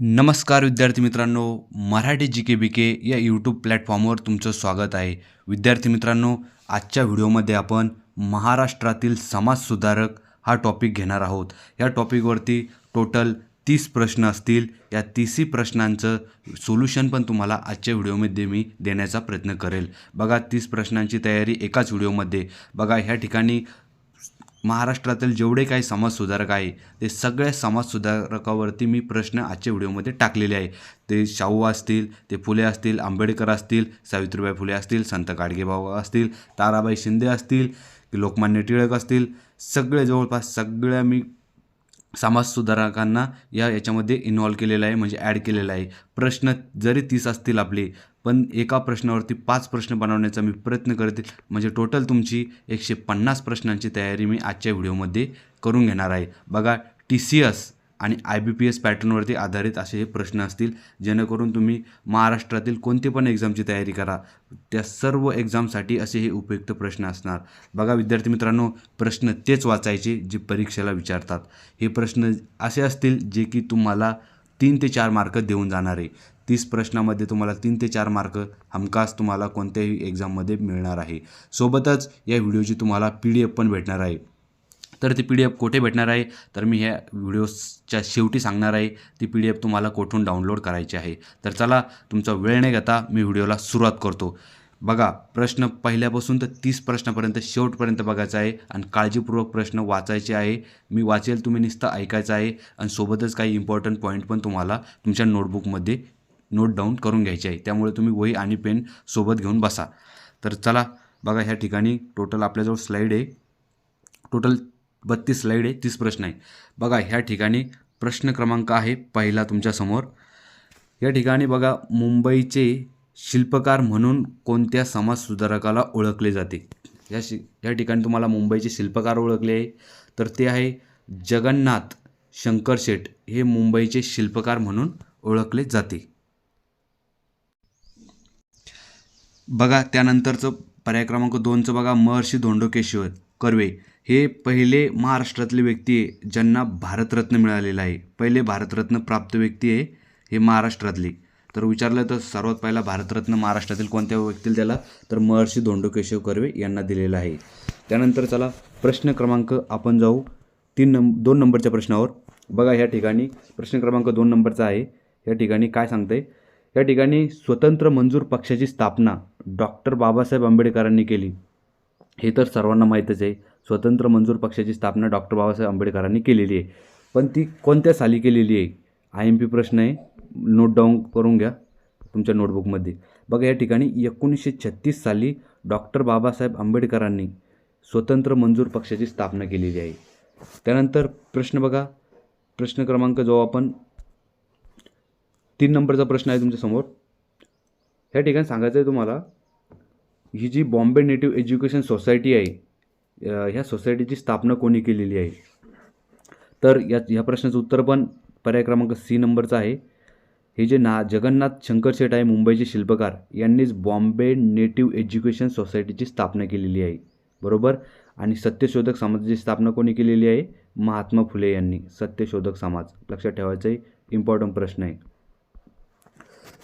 नमस्कार विद्यार्थी मित्रांनो मराठी जी के बी के या यूट्यूब प्लॅटफॉर्मवर तुमचं स्वागत आहे. विद्यार्थी मित्रांनो आजच्या व्हिडिओमध्ये आपण महाराष्ट्रातील समाजसुधारक हा टॉपिक घेणार आहोत. या टॉपिकवरती टोटल तीस प्रश्न असतील. या तीसही प्रश्नांचं सोल्युशन पण तुम्हाला आजच्या व्हिडिओमध्ये मी देण्याचा प्रयत्न करेल. बघा तीस प्रश्नांची तयारी एकाच व्हिडिओमध्ये. बघा ह्या ठिकाणी महाराष्ट्रातील जेवढे काही समाजसुधारक आहे ते सगळ्या समाजसुधारकावरती मी प्रश्न आजच्या व्हिडिओमध्ये टाकलेले आहे. ते शाहू असतील ते फुले असतील आंबेडकर असतील सावित्रीबाई फुले असतील संत गाडगेबाबा असतील ताराबाई शिंदे असतील लोकमान्य टिळक असतील सगळे जवळपास सगळ्या मी समाजसुधारकांना या याच्यामध्ये इन्व्हॉल्व केलेलं आहे म्हणजे ॲड केलेलं आहे. प्रश्न जरी तीस असतील आपले पण एका प्रश्नावरती पाच प्रश्न बनवण्याचा मी प्रयत्न करते. म्हणजे टोटल तुमची एकशे पन्नास प्रश्नांची तयारी मी आजच्या व्हिडिओमध्ये करून घेणार आहे. बघा टी सी एस आणि आय बी पी एस पॅटर्नवरती आधारित असे हे प्रश्न असतील. जेणेकरून तुम्ही महाराष्ट्रातील कोणती पण एक्झामची तयारी करा. त्या सर्व एक्झामसाठी असे हे उपयुक्त प्रश्न असणार. बघा विद्यार्थी मित्रांनो प्रश्न तेच वाचायचे जे परीक्षेला विचारतात. हे प्रश्न असे असतील जे की तुम्हाला तीन ते चार मार्क देऊन जाणार. आहे तीस प्रश्नामध्ये तुम्हाला तीन ते चार मार्क हमखास तुम्हाला कोणत्याही एक्झाममध्ये मिळणार आहे. सोबतच या व्हिडिओची तुम्हाला पी डी एफ पण भेटणार आहे. तर ती पी डी एफ कुठे भेटणार आहे? तर मी ह्या व्हिडिओच्या शेवटी सांगणार आहे ती पी डी एफ तुम्हाला कुठून डाउनलोड करायची आहे? तर चला तुमचा वेळ नाही घेता मी व्हिडिओला सुरुवात करतो. बघा प्रश्न पहिल्यापासून तर तीस प्रश्नापर्यंत शेवटपर्यंत बघायचा आहे आणि काळजीपूर्वक प्रश्न वाचायचे आहे. मी वाचेल तुम्ही नुसतं ऐकायचं आहे आणि सोबतच काही इम्पॉर्टंट पॉईंट पण तुम्हाला तुमच्या नोटबुकमध्ये नोट डाऊन करून घ्यायचे आहे. त्यामुळे तुम्ही वही आणि पेन सोबत घेऊन बसा. तर चला बघा ह्या ठिकाणी टोटल आपल्याजवळ स्लाईड आहे. टोटल बत्तीस स्लाईड आहे तीस प्रश्न आहे. बघा ह्या ठिकाणी प्रश्न क्रमांक आहे पहिला तुमच्यासमोर या ठिकाणी बघा मुंबईचे शिल्पकार म्हणून कोणत्या समाजसुधारकाला ओळखले जाते? या शि या ठिकाणी तुम्हाला मुंबईचे शिल्पकार ओळखले आहे. तर ते आहे जगन्नाथ शंकर शेठ. हे मुंबईचे शिल्पकार म्हणून ओळखले जाते. बघा त्यानंतरचं पर्याय क्रमांक दोनचं बघा महर्षी धोंडोकेश्वर कर्वे. हे पहिले महाराष्ट्रातले व्यक्ती आहे ज्यांना भारतरत्न मिळालेलं आहे. पहिले भारतरत्न प्राप्त व्यक्ती आहे हे महाराष्ट्रातली. तर विचारलं तर सर्वात पहिला भारतरत्न महाराष्ट्रातील कोणत्या व्यक्तीला त्याला तर महर्षी धोंडोकेशव कर्वे यांना दिलेला आहे. त्यानंतर चला प्रश्न क्रमांक आपण जाऊ. तीन नंब दोन नंबरच्या प्रश्नावर. बघा ह्या ठिकाणी प्रश्न क्रमांक दोन नंबरचा आहे. या ठिकाणी काय सांगते या ठिकाणी स्वतंत्र मंजूर पक्षाची स्थापना डॉक्टर बाबासाहेब आंबेडकरांनी केली. हे तर सर्वांना माहीतच आहे. स्वतंत्र मंजूर पक्षाची स्थापना डॉक्टर बाबासाहेब आंबेडकरांनी केलेली आहे. पण ती कोणत्या साली केलेली आहे? आय एम पी प्रश्न आहे. नोट डाऊन करून घ्या तुमच्या नोटबुकमध्ये बघा या ठिकाणी एकोणीसशे छत्तीस साली डॉक्टर बाबासाहेब आंबेडकरांनी स्वतंत्र मंजूर पक्षाची स्थापना केलेली आहे. त्यानंतर प्रश्न बघा. प्रश्न क्रमांक जो आपण तीन नंबरचा प्रश्न आहे तुमच्यासमोर ह्या ठिकाणी सांगायचं आहे तुम्हाला ही जी बॉम्बे नेटिव्ह एज्युकेशन सोसायटी आहे ह्या सोसायटीची स्थापना कोणी केलेली आहे? तर या ह्या प्रश्नाचं उत्तर पण पर्याय क्रमांक सी नंबरचं आहे. हे जे ना जगन्नाथ शंकर शेठ आहे मुंबईचे शिल्पकार यांनीच बॉम्बे नेटिव्ह एज्युकेशन सोसायटीची स्थापना केलेली आहे. बरोबर? आणि सत्यशोधक समाजाची स्थापना कोणी केलेली आहे? महात्मा फुले यांनी. सत्यशोधक समाज. लक्षात ठेवायचा इम्पॉर्टंट प्रश्न आहे.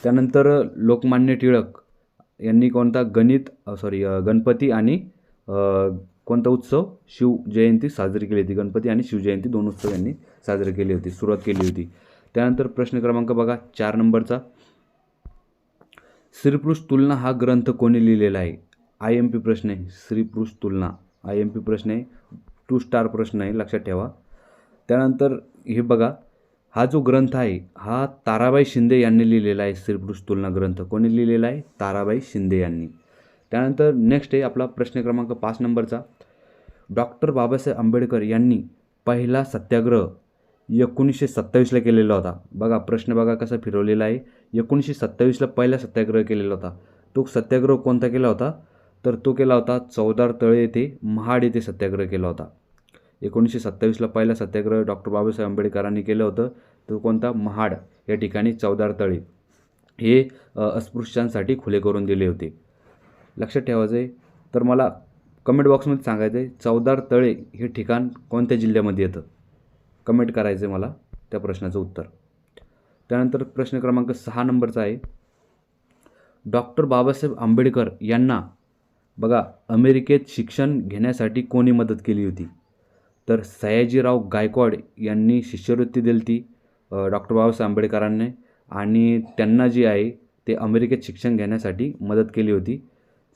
त्यानंतर लोकमान्य टिळक यांनी कोणता? गणित सॉरी गणपती आणि कोणता उत्सव? शिव जयंती साजरी केली होती गणपती आणि शिवजयंती दोन उत्सव यांनी साजरे केली होती सुरुवात केली होती. त्यानंतर प्रश्न क्रमांक बघा चार नंबरचा. श्रीपुरुष तुलना हा ग्रंथ कोणी लिहिलेला आहे? आय एम पी प्रश्न आहे. श्रीपुरुष तुलना. आय एम पी प्रश्न आहे. टू स्टार प्रश्न आहे. लक्षात ठेवा. त्यानंतर हे बघा हा जो ग्रंथ आहे हा ताराबाई शिंदे यांनी लिहिलेला आहे श्रीपुरुष तुलना ग्रंथ. कोणी लिहिलेला आहे? ताराबाई शिंदे यांनी. त्यानंतर नेक्स्ट आहे आपला प्रश्न क्रमांक पाच नंबरचा. डॉक्टर बाबासाहेब आंबेडकर यांनी पहिला सत्याग्रह एकोणीसशे सत्तावीसला केलेला होता. बघा प्रश्न बघा कसा फिरवलेला आहे. एकोणीसशे सत्तावीसला पहिला सत्याग्रह केलेला होता. तो सत्याग्रह कोणता केला होता? तर तो केला होता चौदार तळे येथे महाड येथे सत्याग्रह केला होता. एकोणीसशे सत्तावीसला पहिला सत्याग्रह डॉक्टर बाबासाहेब आंबेडकरांनी केलं होतं. तो कोणता? महाड. या ठिकाणी चौदार तळे. हे अस्पृश्यांसाठी खुले करून दिले होते. लक्षात ठेवायचं आहे तर मला कमेंट बॉक्समध्ये सांगायचं आहे चौदार तळे हे ठिकाण कोणत्या जिल्ह्यामध्ये येतं? कमेंट करायचं आहे मला त्या प्रश्नाचं उत्तर. त्यानंतर प्रश्न क्रमांक सहा नंबरचा आहे. डॉक्टर बाबासाहेब आंबेडकर यांना बघा अमेरिकेत शिक्षण घेण्यासाठी कोणी मदत केली होती? तर सयाजीराव गायकवाड यांनी शिष्यवृत्ती दिली ती डॉक्टर बाबासाहेब आंबेडकरांनी. आणि त्यांना जी आहे ते अमेरिकेत शिक्षण घेण्यासाठी मदत केली होती.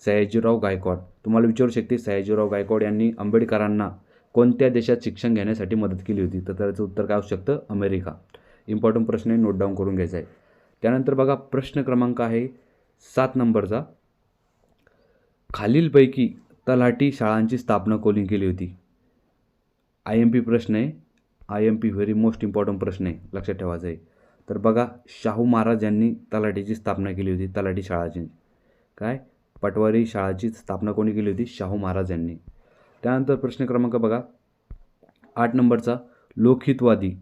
सयाजीराव गायकवाड. तुम्हाला विचारू शकते सयाजीराव गायकवाड यांनी आंबेडकरांना कोणत्या देशात शिक्षण घेण्यासाठी मदत केली होती? तर त्याचं उत्तर काय असू शकतं? अमेरिका. इम्पॉर्टंट प्रश्न आहे नोट डाऊन करून घ्यायचा आहे. त्यानंतर बघा प्रश्न क्रमांक आहे सात नंबरचा. खालीलपैकी तलाठी शाळांची स्थापना कोणी केली होती? आय एम पी प्रश्न आहे. I M P very most important प्रश्न आहे लक्षात ठेवायचं आहे. तर बघा शाहू महाराज यांनी तलाठीची स्थापना केली होती तलाठी शाळाची. काय? पटवारी शाळाची स्थापना कोणी केली होती? शाहू महाराज यांनी. त्यानंतर प्रश्न क्रमांक बघा. आठ नंबरचा लोकहितवादी.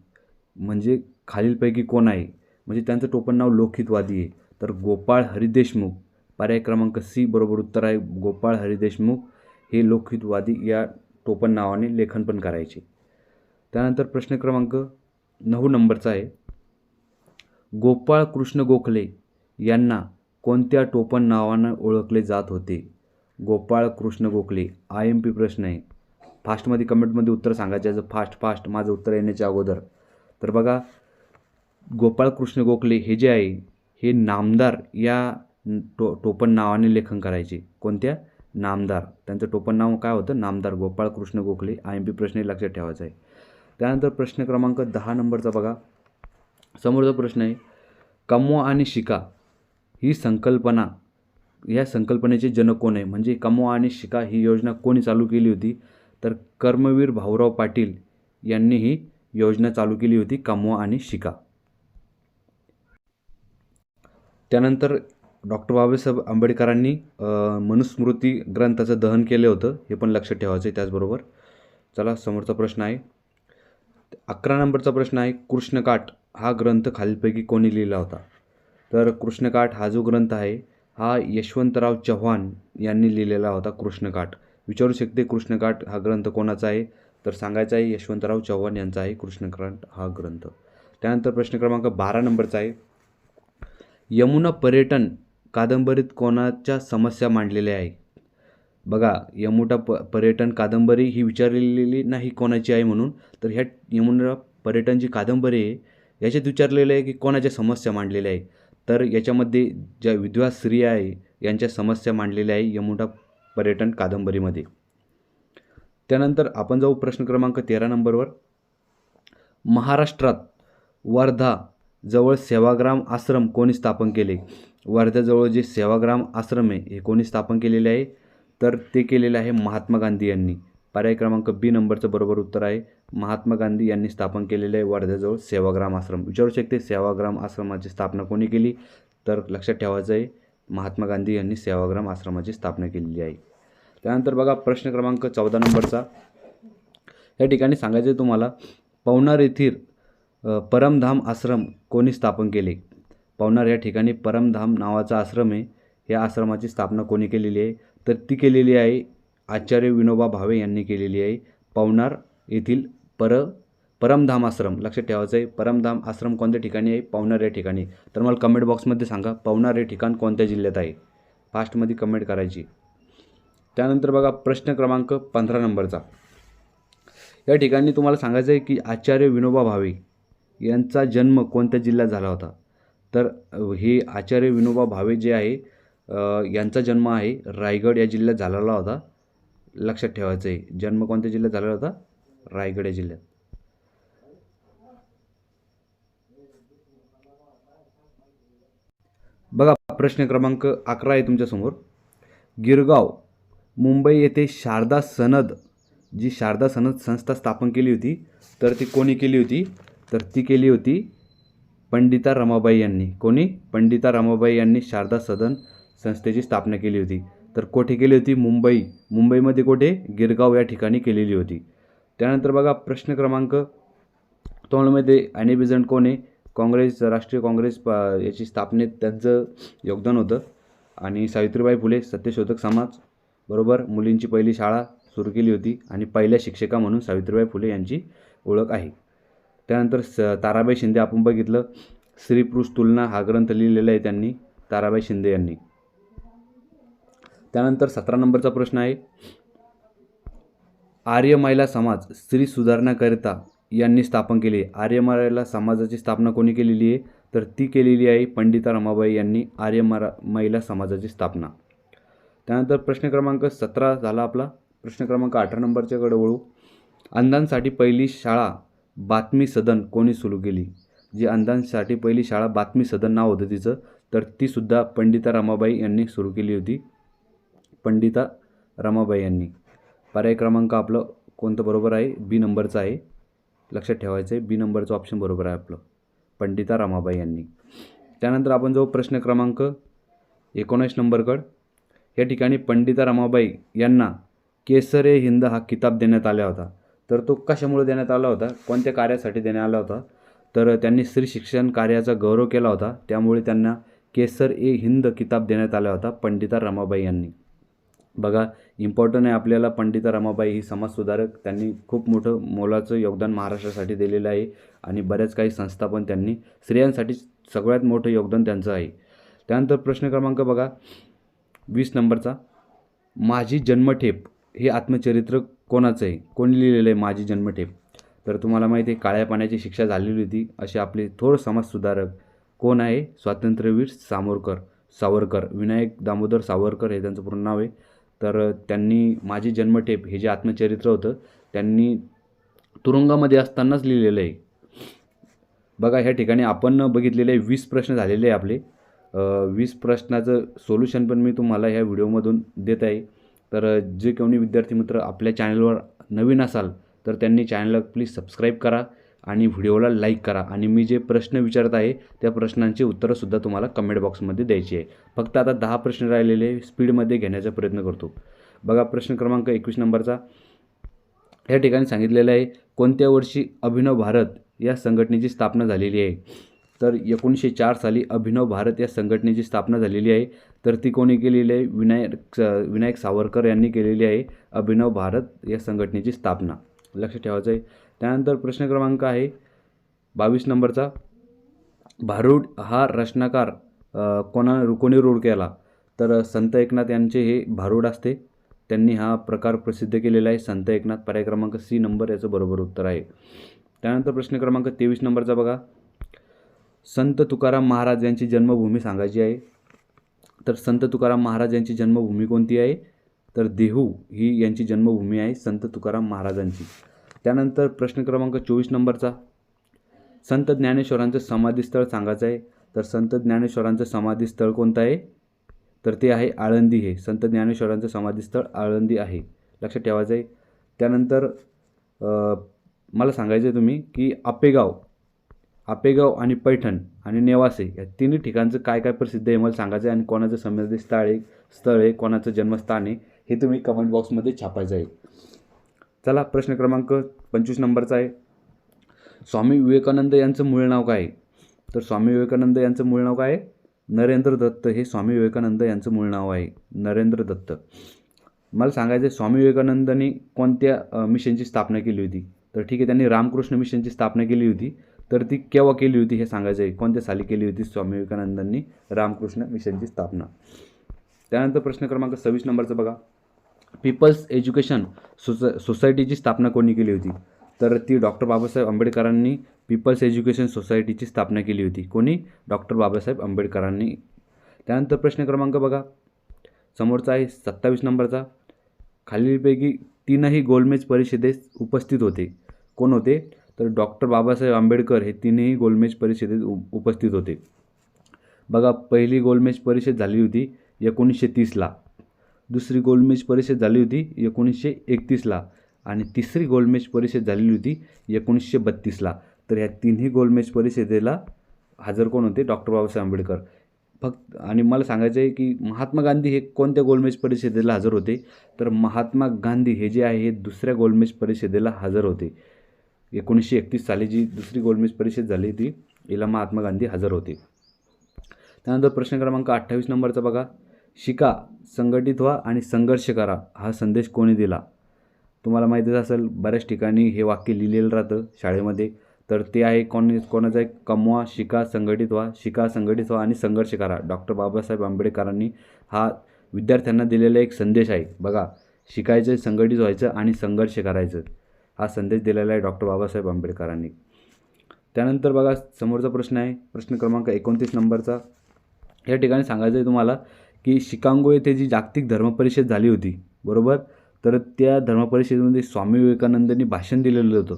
म्हणजे खालीलपैकी कोण आहे? म्हणजे त्यांचं टोपण नाव लोकहितवादी आहे. तर गोपाळ हरी देशमुख पर्याय क्रमांक सी बरोबर उत्तर आहे. गोपाळ हरी देशमुख हे लोकहितवादी या टोपण नावाने लेखन पण करायचे. त्यानंतर प्रश्न क्रमांक नऊ नंबरचा आहे. गोपाळ कृष्ण गोखले यांना कोणत्या टोपण नावानं ओळखले जात होते? Gopal Krishna Gokhale I M P प्रश्न आहे. फास्टमध्ये कमेंटमध्ये उत्तर सांगायचं याचं फास्ट फास्ट माझं उत्तर येण्याच्या अगोदर. तर बघा गोपाळ कृष्ण गोखले हे जे आहे हे नामदार या टो टोपण नावाने लेखन करायचे. कोणत्या? नामदार. त्यांचं टोपण नाव काय होतं? नामदार Gopal Krishna Gokhale I M P प्रश्न लक्षात ठेवायचा आहे. त्यानंतर प्रश्न क्रमांक दहा नंबरचा बघा. समोरचा प्रश्न आहे कमवा आणि शिका. ही संकल्पना या संकल्पनेचे जनक कोण आहे? म्हणजे कमवा आणि शिका ही योजना कोणी चालू केली होती? तर कर्मवीर भाऊराव पाटील यांनी ही योजना चालू केली होती कमवा आणि शिका. त्यानंतर डॉक्टर बाबासाहेब आंबेडकरांनी मनुस्मृती ग्रंथाचं दहन केलं होतं हे पण लक्षात ठेवायचं आहे त्याचबरोबर. चला समोरचा प्रश्न आहे. अकरा नंबरचा प्रश्न आहे कृष्णकाठ हा ग्रंथ खालीलपैकी कोणी लिहिला होता? तर कृष्णकाठ हा जो ग्रंथ आहे हा यशवंतराव चव्हाण यांनी लिहिलेला होता कृष्णकाठ. विचारू शकते कृष्णकाठ हा ग्रंथ कोणाचा आहे? तर सांगायचा आहे यशवंतराव चव्हाण यांचा आहे कृष्णकाठ हा ग्रंथ. त्यानंतर प्रश्न क्रमांक बारा नंबरचा आहे. यमुना पर्यटन कादंबरीत कोणाच्या समस्या मांडलेल्या आहे? बघा यमुना प पर्यटन कादंबरी ही विचारलेली नाही कोणाची आहे म्हणून तर ह्या यमुना पर्यटन जी कादंबरी आहे याच्यात विचारलेलं आहे की कोणाच्या समस्या मांडलेल्या आहे? तर याच्यामध्ये ज्या विधवा स्त्रिया आहे यांच्या समस्या मांडलेल्या आहे यमुना पर्यटन कादंबरीमध्ये. त्यानंतर आपण जाऊ प्रश्न क्रमांक तेरा नंबरवर. महाराष्ट्रात वर्धा जवळ सेवाग्राम आश्रम कोणी स्थापन केले? वर्ध्याजवळ जे सेवाग्राम आश्रम आहे हे कोणी स्थापन केलेले आहे? तर ते केलेलं आहे महात्मा गांधी यांनी. पर्याय क्रमांक बी नंबरचं बरोबर उत्तर आहे. महात्मा गांधी यांनी स्थापन केलेले आहे वर्ध्याजवळ सेवाग्राम आश्रम. विचारू शकते सेवाग्राम आश्रमाची स्थापना कोणी केली? तर लक्षात ठेवायचं आहे महात्मा गांधी यांनी सेवाग्राम आश्रमाची स्थापना केलेली आहे. त्यानंतर बघा प्रश्न क्रमांक चौदा नंबरचा. या ठिकाणी सांगायचं आहे तुम्हाला पवनार येथील परमधाम आश्रम कोणी स्थापन केले? पवनार या ठिकाणी परमधाम नावाचा आश्रम आहे. या आश्रमाची स्थापना कोणी केलेली आहे? तर ती केलेली आहे आचार्य विनोबा भावे यांनी केलेली आहे. पवनार येथील पर परमधाम आश्रम. लक्षात ठेवायचं आहे परमधाम आश्रम कोणत्या ठिकाणी आहे? पवनार या ठिकाणी. तर मला कमेंट बॉक्समध्ये सांगा पवनार हे ठिकाण कोणत्या जिल्ह्यात आहे? फास्टमध्ये कमेंट करायची. त्यानंतर बघा प्रश्न क्रमांक पंधरा नंबरचा. या ठिकाणी तुम्हाला सांगायचं आहे की आचार्य विनोबा भावे यांचा जन्म कोणत्या जिल्ह्यात झाला होता? तर हे आचार्य विनोबा भावे जे आहे यांचा जन्म आहे रायगड या जिल्ह्यात झालेला होता. लक्षात ठेवायचं आहे जन्म कोणत्या जिल्ह्यात झालेला होता? रायगड जिल्ह्यात. बघा प्रश्न क्रमांक अकरा आहे तुमच्यासमोर गिरगाव मुंबई येथे शारदा सनद जी शारदा सनद संस्था स्थापन केली होती तर ती कोणी केली होती? तर ती केली होती पंडिता रमाबाई यांनी. कोणी? पंडिता रमाबाई यांनी शारदा सदन संस्थेची स्थापना केली होती. तर कोठे केली होती? मुंबई. मुंबईमध्ये कोठे? गिरगाव या ठिकाणी केलेली होती. त्यानंतर बघा प्रश्न क्रमांक तोंडमध्ये अॅनी बिझंट कोण आहे काँग्रेस राष्ट्रीय काँग्रेस प याची स्थापनेत त्यांचं योगदान होतं. आणि सावित्रीबाई फुले सत्यशोधक समाज बरोबर? मुलींची पहिली शाळा सुरू केली होती आणि पहिल्या शिक्षिका म्हणून सावित्रीबाई फुले यांची ओळख आहे. त्यानंतर स ताराबाई शिंदे आपण बघितलं स्त्री पुरुष तुलना हा ग्रंथ लिहिलेला आहे त्यांनी ताराबाई शिंदे यांनी. त्यानंतर सतरा नंबरचा प्रश्न आहे. आर्य महिला समाज स्त्री सुधारण्याकरिता यांनी स्थापन केले आर्य महिला समाजाची स्थापना कोणी केलेली आहे? तर ती केलेली आहे पंडिता रमाबाई यांनी आर्य मरा महिला समाजाची स्थापना. त्यानंतर प्रश्न क्रमांक सतरा झाला आपला. प्रश्न क्रमांक अठरा नंबरच्याकडे वळू. अंधांसाठी पहिली शाळा बातमी सदन कोणी सुरू केली? जी अंधांसाठी पहिली शाळा बातमी सदन नाव होतं तिचं. तर तीसुद्धा पंडिता रमाबाई यांनी सुरू केली होती. पंडिता रमाबाई यांनी. पर्याय क्रमांक आपलं कोणतं बरोबर आहे? बी नंबरचं आहे. लक्षात ठेवायचं आहे. बी नंबरचं ऑप्शन बरोबर आहे आपलं. पंडिता रमाबाई यांनी. त्यानंतर आपण जाऊ प्रश्न क्रमांक एकोणीस नंबरकड. या ठिकाणी पंडिता रमाबाई यांना केसर ए हिंद हा किताब देण्यात आला होता. तर तो कशामुळे देण्यात आला होता? कोणत्या कार्यासाठी देण्यात आला होता? तर त्यांनी स्त्री शिक्षण कार्याचा गौरव केला होता. त्यामुळे त्यांना केसर ए हिंद किताब देण्यात आला होता पंडिता रमाबाई यांनी. बघा इम्पॉर्टंट आहे आपल्याला पंडिता रमाबाई ही समाजसुधारक. त्यांनी खूप मोठं मोलाचं योगदान महाराष्ट्रासाठी दिलेलं आहे आणि बऱ्याच काही संस्था पण त्यांनी स्त्रियांसाठी सगळ्यात मोठं योगदान त्यांचं आहे. त्यानंतर प्रश्न क्रमांक बघा वीस नंबरचा. माझी जन्मठेप हे आत्मचरित्र कोणाचं आहे? कोणी लिहिलेलं आहे माझी जन्मठेप तर तुम्हाला माहिती आहे काळ्या पाण्याची शिक्षा झालेली होती. असे आपले थोर समाजसुधारक कोण आहे? स्वातंत्र्यवीर सामोरकर सावरकर. विनायक दामोदर सावरकर हे त्यांचं पूर्ण नाव आहे. तर त्यांनी माझी जन्मठेप हे जे आत्मचरित्र होतं त्यांनी तुरुंगामध्ये असतानाच लिहिलेलं आहे. बघा ह्या ठिकाणी आपण बघितलेले वीस प्रश्न झालेले आहे आपले वीस प्रश्नाचं सोल्युशन पण मी तुम्हाला ह्या व्हिडिओमधून देत आहे. तर जे कोणी विद्यार्थी मित्र आपल्या चॅनलवर नवीन असाल तर त्यांनी चॅनलला प्लीज सबस्क्राईब करा. आणि व्हिडिओला लाईक करा. आणि मी जे प्रश्न विचारत आहे त्या प्रश्नांची उत्तरंसुद्धा तुम्हाला कमेंट बॉक्समध्ये द्यायची आहे. फक्त आता दहा प्रश्न राहिलेले स्पीडमध्ये घेण्याचा प्रयत्न करतो. बघा प्रश्न क्रमांक एकवीस नंबरचा. या ठिकाणी सांगितलेलं आहे कोणत्या वर्षी अभिनव भारत या संघटनेची स्थापना झालेली आहे? तर एकोणीसशे चार साली अभिनव भारत या संघटनेची स्थापना झालेली आहे. तर ती कोणी केलेली आहे? विनायक विनायक सावरकर यांनी केलेली आहे अभिनव भारत या संघटनेची स्थापना. लक्ष ठेवायचं आहे. त्यानंतर प्रश्न क्रमांक आहे बावीस नंबरचा. भारूड हा रचनाकार कोणा कोणी रूढ केला? तर संत एकनाथ यांचे हे भारूड असते. त्यांनी हा प्रकार प्रसिद्ध केलेला आहे. संत एकनाथ पर्याय क्रमांक सी नंबर याचं बरोबर उत्तर आहे. त्यानंतर प्रश्न क्रमांक तेवीस नंबरचा बघा. संत तुकाराम महाराज यांची जन्मभूमी सांगायची आहे. तर संत तुकाराम महाराज यांची जन्मभूमी कोणती आहे? तर देहू ही यांची जन्मभूमी आहे संत तुकाराम महाराजांची. त्यानंतर प्रश्न क्रमांक चोवीस नंबरचा. संत ज्ञानेश्वरांचं समाधीस्थळ सांगायचं आहे. तर संत ज्ञानेश्वरांचं समाधीस्थळ कोणतं आहे? तर ते आहे आळंदी हे. संत ज्ञानेश्वरांचं समाधीस्थळ आळंदी आहे. लक्षात ठेवायचं आहे. त्यानंतर मला सांगायचं आहे तुम्ही की आपेगाव आपेगाव आणि पैठण आणि नेवासे या तिन्ही ठिकाणचं काय काय प्रसिद्ध आहे मला सांगायचं आहे आणि कोणाचं समाधी स्थळ आहे स्थळ आहे कोणाचं जन्मस्थान आहे हे तुम्ही कमेंट बॉक्समध्ये छापायचं आहे. चला प्रश्न क्रमांक पंचवीस नंबरचा आहे. स्वामी विवेकानंद यांचं मूळ नाव काय? आहे? तर स्वामी विवेकानंद यांचं मूळ नाव काय? आहे नरेंद्र दत्त. हे स्वामी विवेकानंद यांचं मूळ नाव आहे. नरेंद्र दत्त. मला सांगायचं आहे स्वामी विवेकानंदांनी कोणत्या मिशनची स्थापना केली होती? तर ठीक आहे त्यांनी रामकृष्ण मिशनची स्थापना केली होती. तर ती केव्हा केली होती हे सांगायचं आहे कोणत्या साली केली होती स्वामी विवेकानंदांनी रामकृष्ण मिशनची स्थापना? त्यानंतर प्रश्न क्रमांक सव्वीस नंबरचा बघा. पीपल्स एज्युकेशन सोस सोसायटीची स्थापना कोणी केली होती? तर ती डॉक्टर बाबासाहेब आंबेडकरांनी पीपल्स एज्युकेशन सोसायटीची स्थापना केली होती. कोणी? डॉक्टर बाबासाहेब आंबेडकरांनी. त्यानंतर प्रश्न क्रमांक बघा. समोरचा आहे सत्तावीस नंबरचा. खालीलपैकी तीनही गोलमेज परिषदेस उपस्थित होते. कोण होते? तर डॉक्टर बाबासाहेब आंबेडकर हे तीनही गोलमेज परिषदेत उ उपस्थित होते. बघा पहिली गोलमेज परिषद झाली होती एकोणीसशे तीसला. दुसरी गोलमेज परिषद झाली होती एकोणीसशे एकतीसला. आणि तिसरी गोलमेज परिषद झालेली होती एकोणीसशे बत्तीसला. तर ह्या तिन्ही गोलमेज परिषदेला हजर कोण होते? डॉक्टर बाबासाहेब आंबेडकर. फक्त आणि मला सांगायचं आहे की महात्मा गांधी हे कोणत्या गोलमेज परिषदेला हजर होते? तर महात्मा गांधी हे जे आहे हे दुसऱ्या गोलमेज परिषदेला हजर होते. एकोणीसशे एकतीस साली जी दुसरी गोलमेज परिषद झाली ती याला महात्मा गांधी हजर होते. त्यानंतर प्रश्न क्रमांक अठ्ठावीस नंबरचा बघा. शिका संघटित व्हा आणि संघर्ष करा हा संदेश कोणी दिला? तुम्हाला माहितीच असेल बऱ्याच ठिकाणी हे वाक्य लिहिलेलं राहतं शाळेमध्ये. तर ते आहे कोण कोणाचं एक कमवा शिका संघटित व्हा शिका संघटित व्हा आणि संघर्ष करा. डॉक्टर बाबासाहेब आंबेडकरांनी हा विद्यार्थ्यांना दिलेला एक संदेश आहे. बघा शिकायचं संघटित व्हायचं आणि संघर्ष करायचं हा संदेश दिलेला आहे डॉक्टर बाबासाहेब आंबेडकरांनी. त्यानंतर बघा समोरचा प्रश्न आहे. प्रश्न क्रमांक एकोणतीस नंबरचा. या ठिकाणी सांगायचं आहे तुम्हाला की शिकांगो येथे जी जागतिक धर्मपरिषद झाली होती बरोबर? तर त्या धर्मपरिषदेमध्ये स्वामी विवेकानंदांनी भाषण दिलेलं होतं.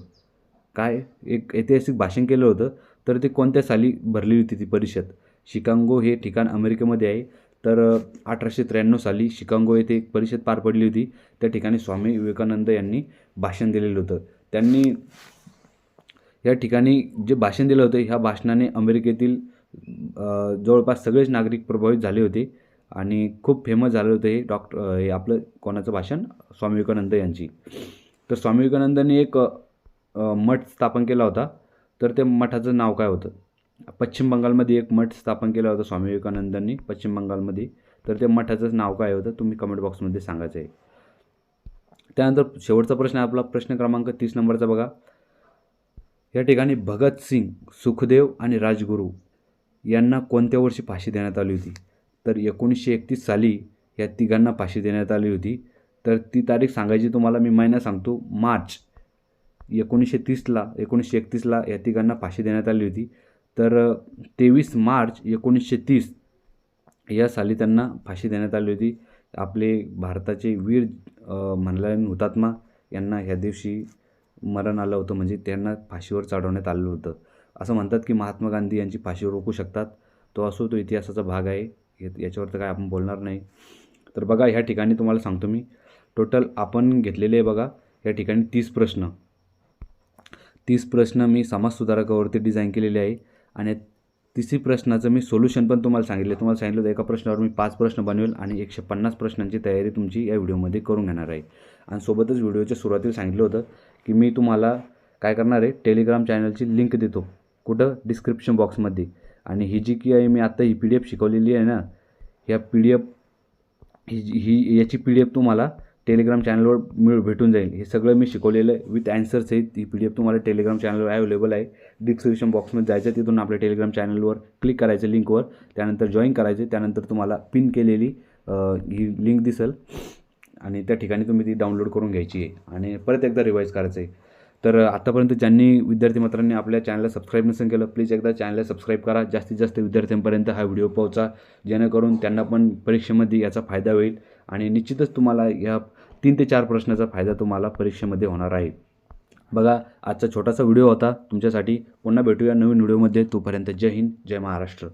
काय? एक ऐतिहासिक भाषण केलं होतं. तर ते कोणत्या साली भरली होती ती परिषद? शिकागो हे ठिकाण अमेरिकेमध्ये आहे. तर अठराशे त्र्याण्णव साली शिकांगो येथे एक परिषद पार पडली होती. त्या ठिकाणी स्वामी विवेकानंद यांनी भाषण दिलेलं होतं. त्यांनी या ठिकाणी जे भाषण दिलं होतं ह्या भाषणाने अमेरिकेतील जवळपास सगळेच नागरिक प्रभावित झाले होते. आणि खूप फेमस झालं होतं हे डॉक्टर हे आपलं कोणाचं भाषण? स्वामी विवेकानंद यांची. तर स्वामी विवेकानंदांनी एक मठ स्थापन केला होता. तर त्या मठाचं नाव काय होतं? पश्चिम बंगालमध्ये एक मठ स्थापन केला होता स्वामी विवेकानंदांनी पश्चिम बंगालमध्ये. तर त्या मठाचं नाव काय होतं? तुम्ही कमेंट बॉक्समध्ये सांगायचं आहे त्यानंतर शेवटचा प्रश्न आपला प्रश्न क्रमांक तीस नंबरचा बघा. या ठिकाणी भगतसिंग सुखदेव आणि राजगुरू यांना कोणत्या वर्षी फाशी देण्यात आली होती? तर एकोणीसशे एकतीस साली या तिघांना फाशी देण्यात आली होती. तर ती तारीख सांगायची तुम्हाला मी महिना सांगतो. मार्च एकोणीसशे तीसला एकोणीसशे एकतीसला या तिघांना फाशी देण्यात आली होती. तर तेवीस मार्च एकोणीसशे तीस या साली त्यांना फाशी देण्यात आली होती. आपले भारताचे वीर अ, म्हणला हुतात्मा यांना ह्या दिवशी मरण आलं होतं म्हणजे त्यांना फाशीवर चढवण्यात आलं होतं. असं म्हणतात की महात्मा गांधी यांची फाशीवर रोखू शकतात. तो असो तो इतिहासाचा भाग आहे. हे याच्यावर तर काय आपण बोलणार नाही. तर बघा ह्या ठिकाणी तुम्हाला सांगतो मी. टोटल आपण घेतलेले आहे बघा या ठिकाणी तीस प्रश्न. तीस प्रश्न मी समाजसुधारकावरती डिझाईन केलेले आहे आणि तिसरी प्रश्नाचं मी सोल्युशन पण तुम्हाला सांगितले तुम्हाला सांगितलं होतं एका प्रश्नावर मी पाच प्रश्न बनवेल आणि एकशे पन्नास प्रश्नांची तयारी तुमची या व्हिडिओमध्ये करून घेणार आहे. आणि सोबतच व्हिडिओच्या सुरुवातीला सांगितलं होतं की मी तुम्हाला काय करणार आहे टेलिग्राम चॅनलची लिंक देतो. कुठं? डिस्क्रिप्शन बॉक्समध्ये आणि ही जी की आहे मी आत्ता ही पी डी एफ शिकवलेली आहे ना ह्या पी डी एफ ही जी- ही याची पी डी एफ तुम्हाला टेलिग्राम चॅनलवर मिळ भेटून जाईल. हे सगळं मी शिकवलेलं आहे. विथ ॲन्सर्स आहेत ही पी डी एफ तुम्हाला टेलिग्राम चॅनलवर अवेलेबल आहे. डिस्क्रिप्शन बॉक्समध्ये जायचं तिथून आपल्या टेलिग्राम चॅनलवर क्लिक करायचं लिंकवर त्यानंतर जॉईन करायचे त्यानंतर तुम्हाला पिन केलेली ही लिंक दिसेल. आणि त्या ठिकाणी तुम्ही ती डाउनलोड करून घ्यायची आहे. आणि परत एकदा रिवाईज करायचं आहे. तर आतापर्यंत ज्यांनी विद्यार्थी मित्रांनी आपल्या चॅनलला सबस्क्राईब नसेल केलं प्लीज एकदा चॅनलला सबस्क्राईब करा. जास्तीत जास्त विद्यार्थ्यांपर्यंत हा व्हिडिओ पोहोचा. जेणेकरून त्यांना पण परीक्षेमध्ये याचा फायदा होईल आणि निश्चितच तुम्हाला या तीन ते चार प्रश्नाचा फायदा तुम्हाला परीक्षेमध्ये होणार आहे. बघा आजचा छोटासा व्हिडिओ होता. तुमच्यासाठी पुन्हा भेटूया नवीन व्हिडिओमध्ये तोपर्यंत जय हिंद जय महाराष्ट्र.